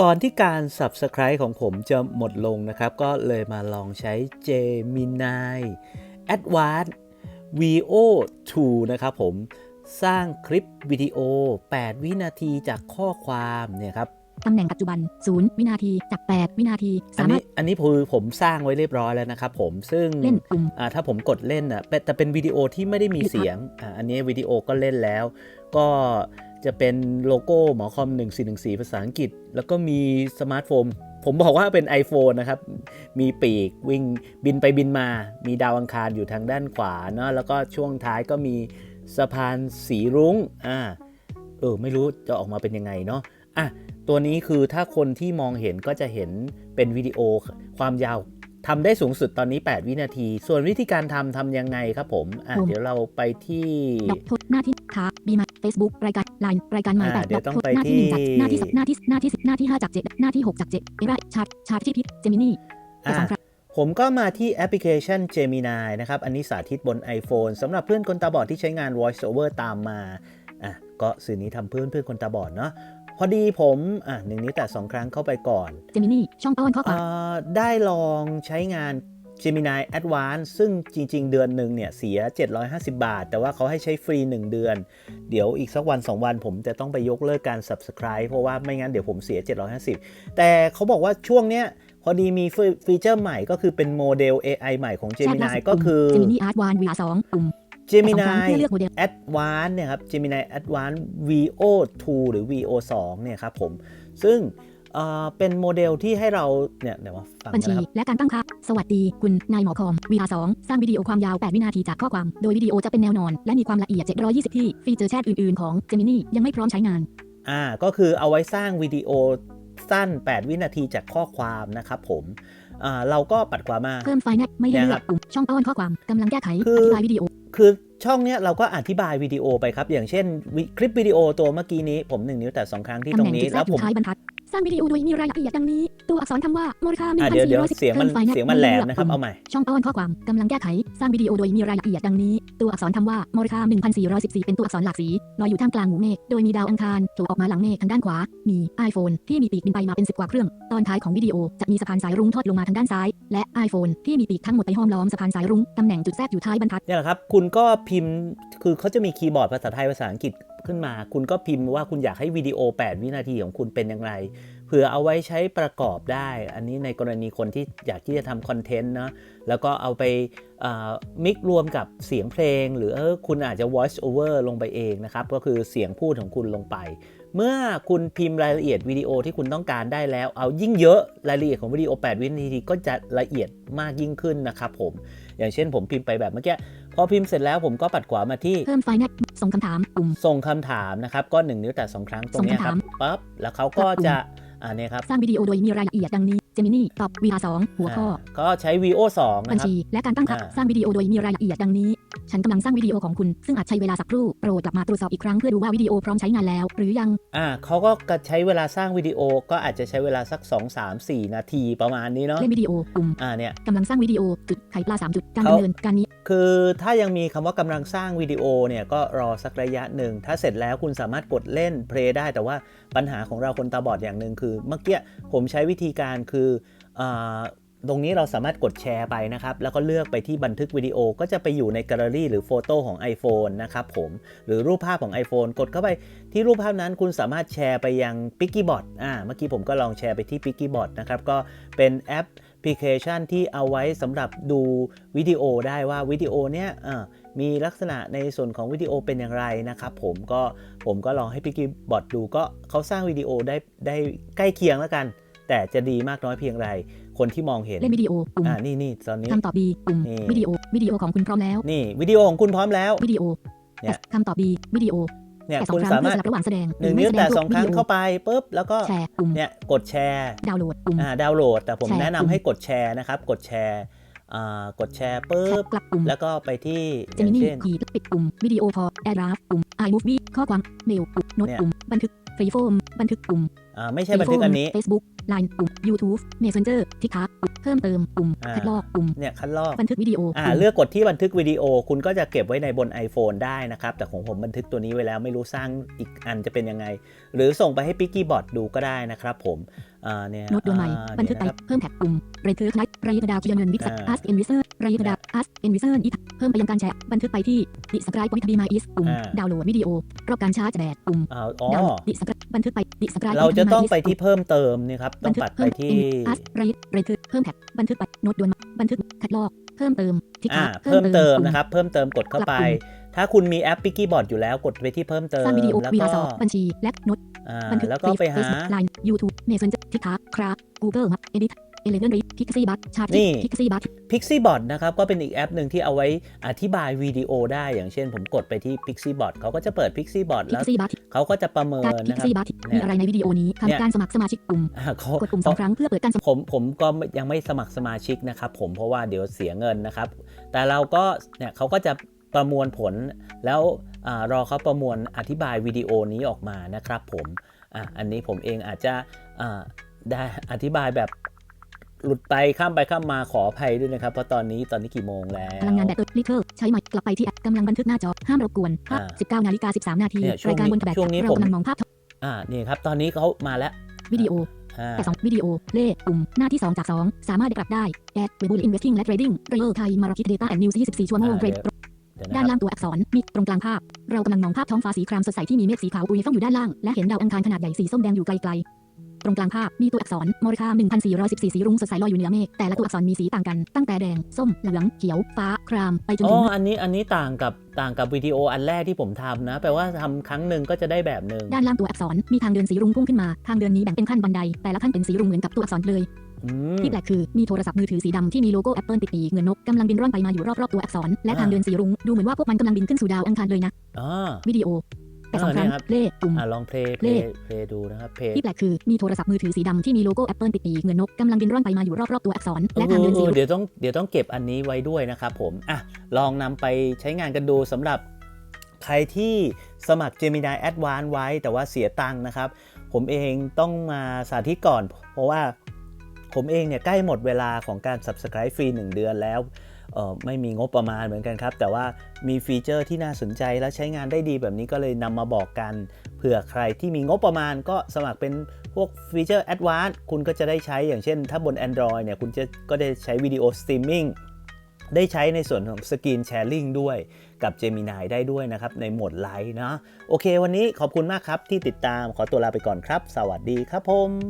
ก่อนที่การ Subscribe ของผมจะหมดลงนะครับ ก็เลยมาลองใช้ Gemini Advanced VO 2นะครับผมสร้างคลิปวิดีโอ 8 วินาทีจากข้อความเนี่ยครับตำแหน่งปัจจุบัน 0 วินาทีจาก 8 วินาทีอันสามารนี้ถ อันนี้คือผมสร้างไว้เรียบร้อยแล้วนะครับผมซึ่งเล่นปุ่ม อ่าถ้าผมกดเล่นอะเป็นแต่เป็นวิดีโอที่ไม่ได้มีเสียงอ่าอันนี้วิดีโอก็เล่นแล้ว ก็ จะเป็นโลโก้หมอคอม 1414 ภาษาอังกฤษ แล้วก็มีสมาร์ทโฟนผมบอกว่าเป็น iPhone นะครับ มีปีกวิ่งบินไปบินมา มีดาวอังคารอยู่ทางด้านขวาเนาะแล้วก็ช่วงท้ายก็มีสะพานสีรุ้งอ่าเออไม่รู้จะออกมาเป็นยังไงเนาะอะตัวนี้คือถ้าคนที่มองเห็นก็จะเห็นเป็นวิดีโอความยาวทำได้สูงสุดตอนนี้ 8 วินาที ส่วนวิธีการทำทำยังไงครับผม อะผมเดี๋ยวเราไปที่ดอกโทษหน้าที่ ขาบีมาเฟซบุ๊กรายการไลน์รายการใหม่อ่าแปดเดี๋ดยอวกต้องโทษไปหน้าที่หนึ่งจากที่หน้าที่สิบหน้าที่หน้าที่สิบหน้าที่ห้าจากเจ็ดหน้าที่หกจากเจ็ดเอไรชาร์ตชาร์ตที่พิษเจมินี่อะสองครั้งผมก็มาที่แอปพลิเคชัน Gemini นะครับ อันนี้สาธิตบน iPhone สำหรับเพื่อนคนตาบอดที่ใช้งาน Voice Over ตามมาอะก็สื่อนี้ทำเพื่อนเพื่อนคนตาบอดเนาะพอดีผมอะหนึ่งนิ้วแต่สองครั้งเข้าไปก่อนเจมินี่ช่องต้นข้อควาเอ่มอได้ลองใช้งาน Gemini Advanced ซึ่งจริง ๆ เดือนหนึ่งเนี่ยเสีย 750 บาท แต่ว่าเขาให้ใช้ฟรี 1 เดือน เดี๋ยวอีกสักวัน 2 วันผมจะต้องไปยกเลิกการ Subscribe เพราะว่าไม่งั้นเดี๋ยวผมเสีย 750 แต่เขาบอกว่าช่วงเนี้ยพอดีมีฟีเจอร์ใหม่ก็คือเป็นโมเดล AI ใหม่ของแชทล่า Gemini สุดก็คือเจมินี่อาร์ตวานวีอาร์สองปุ่ม Gemini สองครั้งเพื่อเลือกโมเดล Advanced เนี่ยครับ Gemini Advanced VO 2 หรือ VO 2 เนี่ยครับผม ซึ่ง เอ่อเป็นโมเดลที่ให้เราเนี่ยเดี๋ยวมาฟังบัญชีนะครับ และการตั้งค่า สวัสดี คุณนายหมอคอม VR2 สร้างวิดีโอความยาว 8 วินาทีจากข้อความ โดยวิดีโอจะเป็นแนวนอน และมีความละเอียด 720 ที่ ฟีเจอร์แชทอื่น ๆ ของ Gemini ยังไม่พร้อมใช้งาน อ่าก็คือเอาไว้สร้างวิดีโอสั้น 8 วินาทีจากข้อความนะครับผมอ่าเราก็ปัดขวามา เพิ่มไฟล์แนบไม่ให้เนี่ยเลืครัอบกปุ่มช่องต้นข้อความกำลังแก้ไขคือ อธิบายวิดีโอ คือช่องเนี้ยเราก็อธิบายวิดีโอไปครับ อย่างเช่นวิคลิปวิดีโอตัวเมื่อกี้นี้ ผมหนึ่งนิ้วแต่สองครั้งที่ตำตรแหน่งงนี้ จุดแทรแล้กวอผมยู่ท้ายบรรทัดส ร้างวิดีโอโดยมีรายละเอียดดังนี้ ตัวอักษรคำว่าโมริคาอ่าเดี๋ยวเดี๋ยว1410เสียงมันพิ่ไฟล์แบเสียงมันแหลมไเลือกนะครับปุ่เอาใหม่ ช่องต้นข้อความกำลังแก้ไข สร้างวิดีโอโดยมีรายละเอียดดังนี้ ตัวอักษรคำว่าโมริคา1414เป็นตัวอักษรหลากสีลอยอยู่ท่ามกลางหมู่เมฆโดยมีดาวอังคารโผล่ออกมาหลังเมฆทางด้านขวา มี iPhone ที่มีปีกบินไปมาเป็นสิบกว่าเครื่อง ตอนท้ายของวิดีโอจะมีสะพานสายรุ้งทอดลงมาทางด้านซ้าย และ iPhone ที่มีปีกทั้งหมดไปห้อมล้อมสะพานสายรุ้งตำแหน่งจุดแทรกอยู่ท้ายบรรทัดเนี่ยแหละครับคุณก็พิมพ์คือเขาจะมีคีย์บอร์ดภาษาไทยภาษาอังกฤษขึ้นมา คุณก็พิมพ์ว่าคุณอยากให้วิดีโอ 8 วินาทีของคุณเป็นอย่างไร เผื่อเอาไว้ใช้ประกอบได้ อันนี้ในกรณีคนที่อยากที่จะทำคอนเทนต์เนาะแล้วก็เอาไปมิกรวมกับเสียงเพลง หรือเออคุณอาจจะ voice over ลงไปเองนะครับ ก็คือเสียงพูดของคุณลงไป เมื่อคุณพิมพ์รายละเอียดวิดีโอที่คุณต้องการได้แล้ว เอายิ่งเยอะรายละเอียดของวิดีโอ 8 วินาทีก็จะละเอียดมากยิ่งขึ้นนะครับผม อย่างเช่นผมพิมพ์ไปแบบเมื่อกี้พอพิมพ์เสร็จแล้วผมก็ปัดขวามาที่เพิ่มไฟล์แนบส่งคำถามปุ่มส่งคำถามนะครับก็1นิ้วแต่2ครั้งตรงเนี้ยครับส่งคำถามปั๊บแล้วเขาก็จะ อ่าเนี่ยครับ สร้างวิดีโอโดยมีรายละเอียดดังนี้ Gemini ตอบ VR2 หัวข้ออ่าก็ใช้ VO 2บันะญครับ ชีและการตั้งค่าอ่า สร้างวิดีโอโดยมีรายละเอียดดังนี้ ฉันกำลังสร้างวิดีโอของคุณ ซึ่งอาจใช้เวลาสักครู่ โปรดกลับมาตรวจสอบอีกครั้งเพื่อดูว่าวิดีโอพร้อมใช้งานแล้ว หรือยัง อ่าเขาก็ใช้เวลาสร้างวิดีโอก็อาจจะใช้เวลาสัก 2 3 4 นาทีประมาณนี้เนาะ เล่นวิดีโอปุ่มอ่าเนี่ยกำลังสร้างวิดีโอจุดไขปลาสามจุด การเขาดำเนินการนี้ คือถ้ายังมีคำว่ากำลังสร้างวิดีโอเนี่ยก็รอสักระยะหนึ่ง ถ้าเสร็จแล้วคุณสามารถกดเล่นเพลย์ได้ แต่ว่าปัญหาของเราคนตาบอดอย่างหนึ่งคือ เมื่อกี้ผมใช้วิธีการคืออา ตรงนี้เราสามารถกดแชร์ไปนะครับ แล้วก็เลือกไปที่บันทึกวิดีโอก็จะไปอยู่ในแกลเลอรี่หรือโฟโต้ของ iPhone นะครับผม หรือรูปภาพของ iPhone กดเข้าไปที่รูปภาพนั้นคุณสามารถแชร์ไปยัง p i c k y b o t อ่าเมื่อกี้ผมก็ลองแชร์ไปที่ p i c k y b o t นะครับ ก็เป็นแอปพลิเคชันที่เอาไว้สำหรับดูวิดีโอได้ว่าวิดีโอเนี้ยมีลักษณะในส่วนของวิดีโอเป็นอย่างไรนะครับผมก็ผมก็ลองให้ p i c k y b o t ดูก็เขาสร้างวิดีโอได้ได้ใกล้เคียงแล้วกัน แต่จะดีมากน้อยเพียงไร คนที่มองเห็นเล่นวิดีโอปุ่มอ่านี่นี่ตอนนี้คำตอบ B ปุ่มนี่วิดีโอวิดีโอของคุณพร้อมแล้ว นี่วิดีโอของคุณพร้อมแล้ววิดีโอเนี่ยคำตอบ B วิดีโอเนี่ยแต่สอคุงณครั้งสาเพื่มาอรถสลับระหว่างแสดงหนึ่งนิ้วรืแต่ไม่สองครั้งเข้าไปปุ๊บแล้วก็แชร์ปุ่มเนี่ยกดแชร์ดาวน์โหลดปุ่มอ่าดาวน์โหลด แต่ผมแชร์แนะนำปุ่มให้กดแชร์นะครับ กดแชร์อ่ากดแชร์แชปุ๊บร์กลับปุ่มแล้วก็ไปที่อเจย่ามิงนี่เช่นขีดปิดปุ่มวิดีโอพอแอร์ดราฟปุ่ม iMovie ข้อความเมลปุ่มโน้ตเนี่ยปุ่มบันทึกฟรีโฟม บันทึกปุ่มอ่าไม่ใช่บันทึกอันนี้เฟซบุ๊กไลน์ปุ่ม YouTube Messenger ทิกทักเพิ่มเติมปุ่มอ่าคัดลอกปุ่มเนี่ยคัดลอกบันทึกวิดีโออ่าปุ่มเลือกกดที่บันทึกวิดีโอ คุณก็จะเก็บไว้ในบน iPhone ได้นะครับ แต่ของผมบันทึกตัวนี้ไว้แล้วไม่รู้สร้างอีกอันจะเป็นยังไง หรือส่งไปให้ p i c k y b o t ดูก็ได้นะครับผม อ่าเนี่ยโน้ตดวงใหม่อ่าบันทึกไปเดี๋ยวะครับเพิ่มแท็กปุ่มเรทเทอร์ไลท์ไรยดาวเกียร์เงินวิสัอ่าอาร์สเอ็นวิเซอร์ไรยดาวอาร์สเอ็นวิเซอร์อีเพิ่มไปยังการแชร์บันทึกไปที่ดิสกรายวิดบีมาอิสปุ่มอ่าดาวน์โหลดวิดีโอรอบการชาร์จแบตปุ่มอ่าอ๋อดาวน์โหลดดิสกรายบันทึกไปดิสกรายเราจะต้องไปที่เพิ่มเติมนี่ครับต้บัอนงทึกปัดไปเพิ่มที่อาร์สไรเรทเทอร์เพิ่มแท็กบันทึกไปโน้ตดวงบันทึกคัดลอกเพิ่มเติมทิกอ่าทักเพิ่มเติมปุ่นะครับ เพิ่มเติมกดเข้าไปกลับปุ่ถ้าคุณมีแอป p i c k y b o t อยู่แล้วกดไปที่เพิ่มเติมสร้างวิดีโอแล้ววีก็อาร์สบัญชีและโน้ตอ่า บันทึกแล้วก็ไปหาไลน์ยูทูบเมสเซนเจอร์ทิกทักคราฟกูเกิลเอดิทเอเลเวนรีพิกซี่บัตชาร์จนี่พิกซี่บัต Pixibot นะครับ ก็เป็นอีกแอปหนึ่งที่เอาไว้อธิบายวิดีโอได้อย่างเช่นผมกดไปที่ Pixibot เขาก็จะเปิด Pixibot พิแล้กวซี่บัตเขาก็จะประเมิการนพิกนะครับซี่บัตเนี่มียอะไรในวิดีโอนี้เนี่ยทำการสมัครสมาชิกปุ่มอ่าเขากดปุ่มสองครั้งเพื่อเปิดการสมัครผมผมก็ยังไม่สมัครสมาชิกนะครับผมเพราะว่าเดี๋ยวเสียเงินนะครับ แต่เราก็เนี่ยเขาก็จะประมวลผลแล้วอา รอเขาประมวลอธิบายวิดีโอนี้ออกมานะครับผมอะอันนี้ผมเองอาจจะอ่าได้อธิบายแบบหลุดไปข้ามไปข้ามมาขออภัยด้วยนะครับ เพราะตอนนี้ตอนนี้กี่โมงแล้วพลังงานแบตเตอรี่ลิเทอร์ใช้ใหม่กลับไปที่แอปกำลังบันทึกหน้าจอห้ามรบกวนภาพอ่า19นาฬิกา13นาทีเนี่ยช่วงรายการบนแบตช่วงนี้เราผมกำลังมองภาพอ่านี่ครับตอนนี้เขามาแล้ววิดีโออ่าแต่2วิดีโอ เลขปุ่ม หน้าที่ 2 จาก 2 สามารถได้ปรับได้แอดเวบูลอินเวสติ้งและเทรดดิ้งเรลไทยมาร์เก็ตเดต้าแอนด์นิวส์24 ชั่วโมงอ่าเทรดเดี๋ยวนะด้านครับล่างตัวอักษรมีตรงกลางภาพ เรากำลังมองภาพท้องฟ้าสีครามสดใสที่มีเมฆสีขาวอุยฟ้องอยู่ด้านล่าง และเห็นดาวอังคารขนาดใหญ่สีส้มแดงอยู่ไกลๆ ตรงกลางภาพมีตัวอักษรมอริคา1414 สีรุ้งสดใสลอยอยู่เหนือเมฆแต่ละตัวอักษรมีสีต่างกันตั้งแต่แดง ส้มเหลืองเขียวฟ้าครามไปจนอ๋ถึองอันนี้อันนี้ต่างกับต่างกับวิดีโออันแรกที่ผมทำนะ แปลว่าทำครั้งหนึ่งก็จะได้แบบหนึ่งด้านล่างตัวอักษรมีทางเดินสีรุ้งพุ่งขึ้นมา ทางเดินนี้แบ่งเป็นขั้นบันไดแต่ละขั้นเป็นสีรุ้งเหมือนกับตัวอักษรเลยอืม ที่แปลกคือมีโทรศัพท์มือถือสีดำที่มีโลโก้ Apple ติดปีกเหมือนนกกำลังบินร่อนไปมาอยู่รอบๆตัวอักษร และทางเดินสีรุ้งดูเหมือนว่าพวกมันกำลังบินขึ้นสู่ดาวอังคารเลยนะอ๋อวิดีโอแต่สองเออครั้งเนี่ยครับเลขปุ่มอะลองเพลย์เพลเลย์ขเพลย์ดูนะครับเพลย์ที่แปลกคือมีโทรศัพท์มือถือสีดำที่มีโลโก้ Apple ติดปีกเหมือนนกกำลังบินร่อนไปมาอยู่รอบๆตัวอักษร และทางเดินสีเออรุ้งเดี๋ยวต้องเดี๋ยวต้องเก็บอันนี้ไว้ด้วยนะครับผมอะลองนำไปใช้งานกันดูสำหรับใครที่สมัคร Gemini Advanced ไว้แต่ว่าเสียตังค์นะครับ ผมเองต้องมาสาธิตก่อน เพราะว่า ผมเองเนี่ยใกล้หมดเวลาของการ Subscribe ฟรี 1 เดือนแล้วไม่มีงบประมาณเหมือนกันครับ แต่ว่ามีฟีเจอร์ที่น่าสนใจและใช้งานได้ดีแบบนี้ก็เลยนำมาบอกกัน เผื่อใครที่มีงบประมาณก็สมัครเป็นพวกฟีเจอร์ Advanced คุณก็จะได้ใช้อย่างเช่น ถ้าบน Android เนี่ยคุณจะก็ได้ใช้วิดีโอสตรีมมิ่งได้ใช้ในส่วนของสกรีนแชร์ลิงด้วยกับ Gemini ได้ด้วยนะครับ ในโหมดไลฟ์นะโอเค วันนี้ขอบคุณมากครับที่ติดตามขอตัวลาไปก่อนครับ สวัสดีครับผม